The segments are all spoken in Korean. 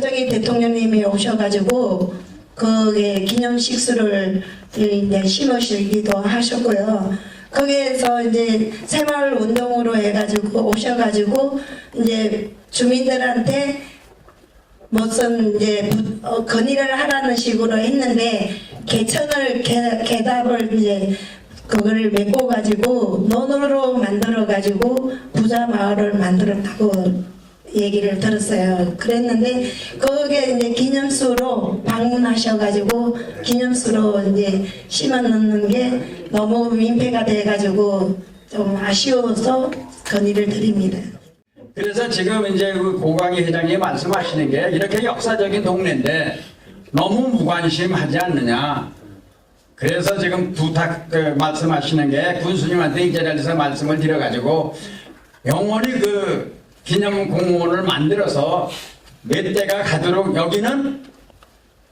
박정희 대통령님이 오셔가지고 그게 기념식수를 이제 심으시기도 하셨고요. 거기에서 이제 새마을 운동으로 해가지고 오셔가지고 이제 주민들한테 무슨 이제 부- 어, 건의를 하라는 식으로 했는데 개천을 개, 개답을 이제 그거를 메꿔 가지고 논으로 만들어 가지고 부자 마을을 만들었다고 얘기를 들었어요. 그랬는데 거기에 이제 기념수로 방문하셔 가지고 기념수로 이제 심어 놓는 게 너무 민폐가 돼 가지고 좀 아쉬워서 건의를 드립니다. 그래서 지금 이제 그 고광희 회장이 말씀하시는 게 이렇게 역사적인 동네인데 너무 무관심하지 않느냐. 그래서 지금 부탁 그 말씀하시는 게 군수님한테 이 자리에서 말씀을 드려가지고 영원히 그 기념 공원을 만들어서 몇 대가 가도록 여기는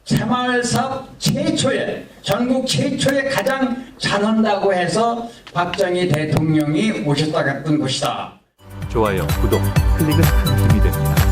새마을사 최초의 전국 최초의 가장 잘한다고 해서 박정희 대통령이 오셨다 갔던 곳이다. 좋아요, 구독, 클릭은 큰 힘이 됩니다.